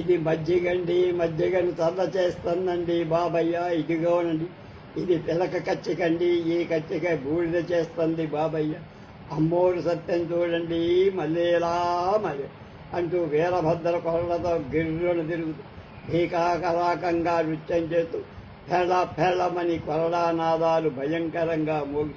ఇది మజ్జిగండి మజ్జిగను చల్ల చేస్తుందండి బాబయ్య ఇదిగోనండి. ఇది పిలక కచ్చికండి ఈ కచ్చిక బూడిద చేస్తుంది బాబయ్య. అమ్మోడు సత్యం చూడండి మళ్ళీలా మళ్ళీ అంటూ వీరభద్ర కొరలతో గిర్రును తిరుగుతూ భీకాకరాకంగా నృత్యం చేస్తూ ఫెళ ఫెళమని కొరడా నాదాలు భయంకరంగా మోగి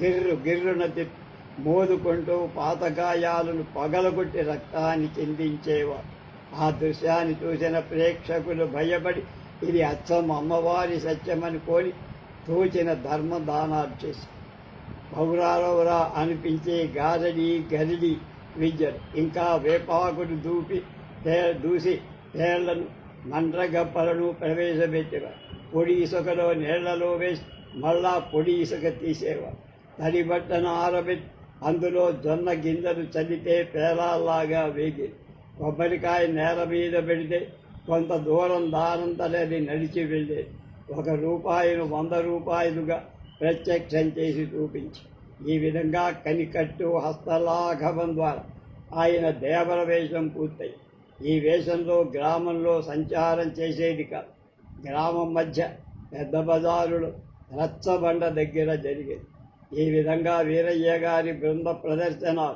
గిర్రు గిర్రున తిప్పి మోదుకుంటూ పాతగాయాలను పగలగొట్టి రక్తాన్ని చెందించేవారు ఆ దృశ్యాన్ని చూసిన ప్రేక్షకులు భయపడి ఇది అచ్చం అమ్మవారి సత్యమని కోరి తోచిన ధర్మ దానాలు చేసి. పౌరారవరా అనిపించే గారడి గరిడి విద్యలు ఇంకా వేపాకుడు దూపి దూసి తేళ్ళను మండ్రగప్పలను ప్రవేశపెట్టేవారు. పొడి ఇసుకలో నీళ్ళలో వేసి మళ్ళా పొడి ఇసుక తీసేవారు. తడి బట్టను ఆరబెట్టి అందులో జొన్న గింజలు చల్లితే పేలాల్లాగా వేగేది కొబ్బరికాయ నేల మీద పెడితే కొంత దూరం దారంతలేది నడిచి వెళ్ళేది ఒక రూపాయిను వంద రూపాయలుగా ప్రత్యక్షం చేసి చూపించి. ఈ విధంగా కనికట్టు హస్తలాఘవం ద్వారా ఆయన దేవర వేషం పూర్తయి. ఈ వేషంలో గ్రామంలో సంచారం చేసేది కాదు. గ్రామం మధ్య పెద్ద బజారులు రచ్చబండ దగ్గర జరిగేది. ఈ విధంగా వీరయ్య గారి బృంద ప్రదర్శన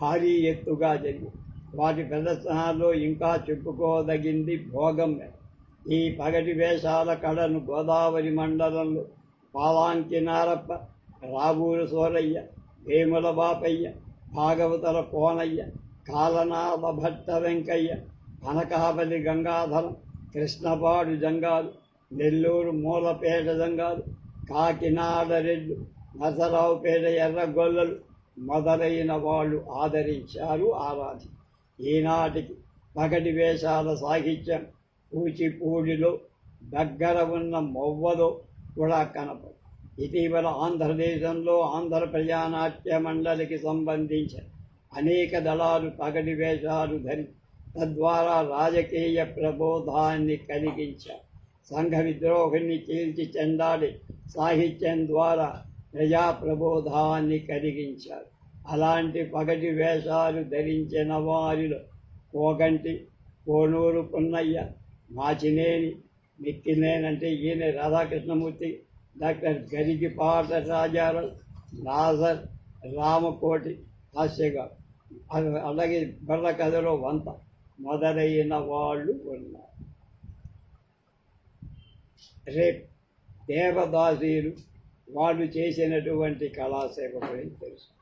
భారీ ఎత్తుగా జరిగింది. వాటి ప్రదర్శనలో ఇంకా చెప్పుకోదగింది భోగమే. ఈ పగటి వేషాల కళను గోదావరి మండలంలో పాలాంకి నారప్ప రాబూరు సోరయ్య వేముల బాపయ్య భాగవతల కోనయ్య కాలనాథ భట్ట వెంకయ్య అనకాపల్లి గంగాధరం కృష్ణపాడు జంగాలు నెల్లూరు మూలపేట జంగాలు కాకినాడ రెడ్లు నసరావుపేట ఎర్రగొల్లలు మొదలైన వాళ్ళు ఆదరించారు ఆరాధి ఈనాటికి పగటి వేషాల సాహిత్యం కూచిపూడిలో దగ్గర ఉన్న మొవ్వలు కూడా కనపడు. ఇటీవల ఆంధ్రదేశంలో ఆంధ్ర ప్రజానాట్య మండలికి సంబంధించిన అనేక దళాలు పగటి వేషాలు ధరి తద్వారా రాజకీయ ప్రబోధాన్ని కలిగించారు సంఘ విద్రోహిని చీల్చి చెందాలి సాహిత్యం ద్వారా ప్రజా ప్రబోధాన్ని కలిగించారు. అలాంటి పగటి వేషాలు ధరించిన వారిలో కోగంటి కోనూరు పున్నయ్య మాచినేని మిక్కినేనంటే ఈయన రాధాకృష్ణమూర్తి డాక్టర్ గరిగిపాట రాజారావు నాజర్ రామకోటి హాస్యగా అలాగే బర్ర కథలో వంత మొదలైన వాళ్ళు ఉన్నారు. రేపు దేవదాసీలు వాళ్ళు చేసినటువంటి కళాసేవ గురించి తెలుసు